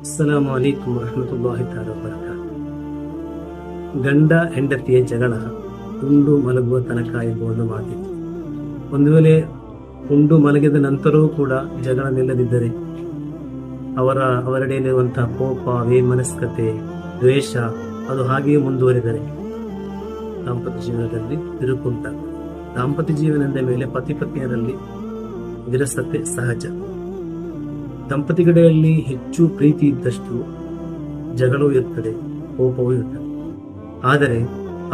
ಅಸ್ಸಲಾಮು ಅಲೈಕುಮ್ ವರಹಮತುಲ್ಲಾಹಿ ತಾಲ ಗಂಡ ಹೆಂಡತಿಯ ಜಗಳ ಉಂಡು ಮಲಗುವ ತನಕ ಎಂಬ ಒಂದು ಮಾತಿತ್ತು ಒಂದು ವೇಳೆ ಉಂಡು ಮಲಗಿದ ನಂತರವೂ ಕೂಡ ಜಗಳ ನಿಲ್ಲದಿದ್ದರೆ ಅವರ ಅವರೆಡೆಯಲ್ಲಿರುವಂತಹ ಕೋಪ ವೇಮನಸ್ಕತೆ ದ್ವೇಷ ಅದು ಹಾಗೆಯೇ ಮುಂದುವರಿದರೆ ದಾಂಪತ್ಯ ಜೀವನದಲ್ಲಿ ಬಿರುಕುಂಟ ದಾಂಪತ್ಯ ಜೀವನದ ಮೇಲೆ ಪತಿ ಪತ್ನಿಯರಲ್ಲಿ ವಿರಸತೆ ಸಹಜ ದಂಪತಿಗಡೆಯಲ್ಲಿ ಹೆಚ್ಚು ಪ್ರೀತಿ ಇದ್ದಷ್ಟು ಜಗಳವೂ ಇರುತ್ತದೆ ಕೋಪವೂ ಇರುತ್ತದೆ ಆದರೆ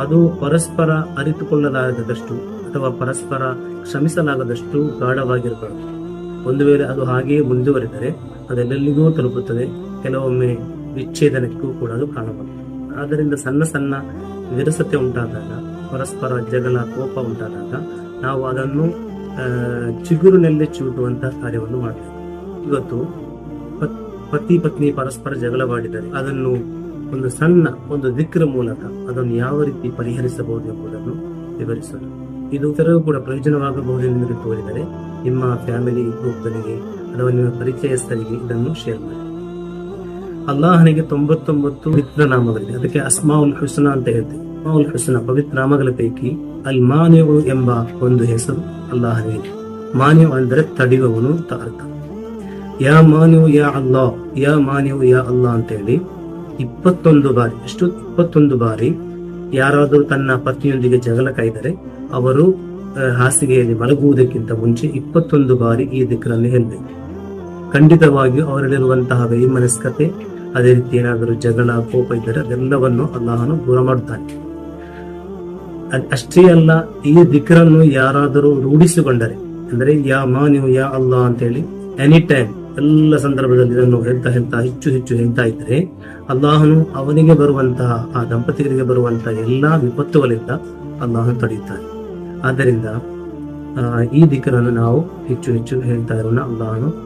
ಅದು ಪರಸ್ಪರ ಅರಿತುಕೊಳ್ಳಲಾಗದಷ್ಟು ಅಥವಾ ಪರಸ್ಪರ ಕ್ಷಮಿಸಲಾಗದಷ್ಟು ಗಾಢವಾಗಿರಬಾರದು ಒಂದು ವೇಳೆ ಅದು ಹಾಗೆಯೇ ಮುಂದುವರೆದರೆ ಅದೆಲ್ಲೆಲ್ಲಿಗೂ ತಲುಪುತ್ತದೆ, ಕೆಲವೊಮ್ಮೆ ವಿಚ್ಛೇದನಕ್ಕೂ ಕೂಡ ಅದು ಕಾಣಬಹುದು ಆದ್ದರಿಂದ ಸಣ್ಣ ಸಣ್ಣ ವಿರಸತೆ ಉಂಟಾದಾಗ, ಪರಸ್ಪರ ಜಗಳ, ಕೋಪ ಉಂಟಾದಾಗ ನಾವು ಅದನ್ನು ಚಿಗುರು ನೆಲ್ಲೆ ಚೂಟುವಂತಹ ಕಾರ್ಯವನ್ನು ಮಾಡಬೇಕು ಇವತ್ತು ಪತ್- ಪತಿ ಪತ್ನಿ ಪರಸ್ಪರ ಜಗಳವಾಡಿದರೆ ಅದನ್ನು ಒಂದು ಸಣ್ಣ, ಒಂದು ದಿಕ್ರ ಮೂಲಕ ಅದನ್ನು ಯಾವ ರೀತಿ ಪರಿಹರಿಸಬಹುದು ಎಂಬುದನ್ನು ವಿವರಿಸಲು ಇದು ಇತರರು ಕೂಡ ಪ್ರಯೋಜನವಾಗಬಹುದು ಎಂದು ತೋರಿದರೆ ನಿಮ್ಮ ಫ್ಯಾಮಿಲಿ ಗ್ರೂಪ್ಗಳಿಗೆ ಅಥವಾ ನಿಮ್ಮ ಪರಿಚಯಸ್ಥರಿಗೆ ಇದನ್ನು ಶೇರ್ ಮಾಡಿ. ಅಲ್ಲಾಹನಿಗೆ ತೊಂಬತ್ತೊಂಬತ್ತು ಪವಿತ್ರ ನಾಮಗಳಿದೆ. ಅದಕ್ಕೆ ಅಸ್ಮಾವುಲ್ ಹುಸ್ನ ಅಂತ ಹೇಳ್ತೇವೆ. ಉಲ್ ಹುಸ್ನ ಪವಿತ್ರ ನಾಮಗಳ ಪೈಕಿ ಅಲ್ ಮಾನ್ಯವು ಎಂಬ ಒಂದು ಹೆಸರು ಅಲ್ಲಾಹನಿಗೆ ಮಾನ್ಯವು ಅಂದರೆ ತಡೆಯುವವನು ಅಂತ ಯಾ ಮಾನ್ಯವು ಯಾ ಅಲ್ಲಾ ಯಾ ಮಾನ್ಯವು ಯಾ ಅಲ್ಲಾ ಅಂತ ಹೇಳಿ ಇಪ್ಪತ್ತೊಂದು ಬಾರಿ, ಎಷ್ಟು? ಇಪ್ಪತ್ತೊಂದು ಬಾರಿ ಯಾರಾದರೂ ತನ್ನ ಪತ್ನಿಯೊಂದಿಗೆ ಜಗಳ ಕಾಯ್ದರೆ ಅವರು ಹಾಸಿಗೆಯಲ್ಲಿ ಮಲಗುವುದಕ್ಕಿಂತ ಮುಂಚೆ ಇಪ್ಪತ್ತೊಂದು ಬಾರಿ ಈ ದಿಕ್ಕರಲ್ಲಿ ಹೇಳಬೇಕು ಖಂಡಿತವಾಗಿಯೂ ಅವರಲ್ಲಿರುವಂತಹ ವೈಮನಸ್ಕತೆ, ಅದೇ ರೀತಿ ಏನಾದರೂ ಜಗಳ, ಕೋಪ ಇದ್ದರೆ ಅದೆಲ್ಲವನ್ನು ಅಲ್ಲಾಹನು ದೂರ ಮಾಡುತ್ತಾನೆ. ಅಷ್ಟೇ ಅಲ್ಲ, ಈ ದಿಕ್ರನ್ನು ಯಾರಾದರೂ ರೂಢಿಸಿಕೊಂಡರೆ, ಅಂದ್ರೆ ಯಾ ಮಾನ್ಯು ಯಾ ಅಲ್ಲಾ ಅಂತ ಹೇಳಿ ಎನಿ ಟೈಮ್ ಎಲ್ಲ ಸಂದರ್ಭದಲ್ಲಿ ಇದನ್ನು ಹೇಳ್ತಾ ಹೇಳ್ತಾ ಹೆಚ್ಚು ಹೆಚ್ಚು ಹೇಳ್ತಾ ಇದ್ರೆ ಅಲ್ಲಾಹನು ಅವನಿಗೆ ಬರುವಂತಹ, ಆ ದಂಪತಿಗಳಿಗೆ ಬರುವಂತಹ ಎಲ್ಲಾ ವಿಪತ್ತುಗಳಿಂದ ಅಲ್ಲಾಹನು ತಡೆಯುತ್ತಾನೆ. ಆದ್ದರಿಂದ ಈ ದಿಕ್ಕರನ್ನು ನಾವು ಹೆಚ್ಚು ಹೆಚ್ಚು ಹೇಳ್ತಾ ಇರೋಣ. ಅಲ್ಲಾಹನು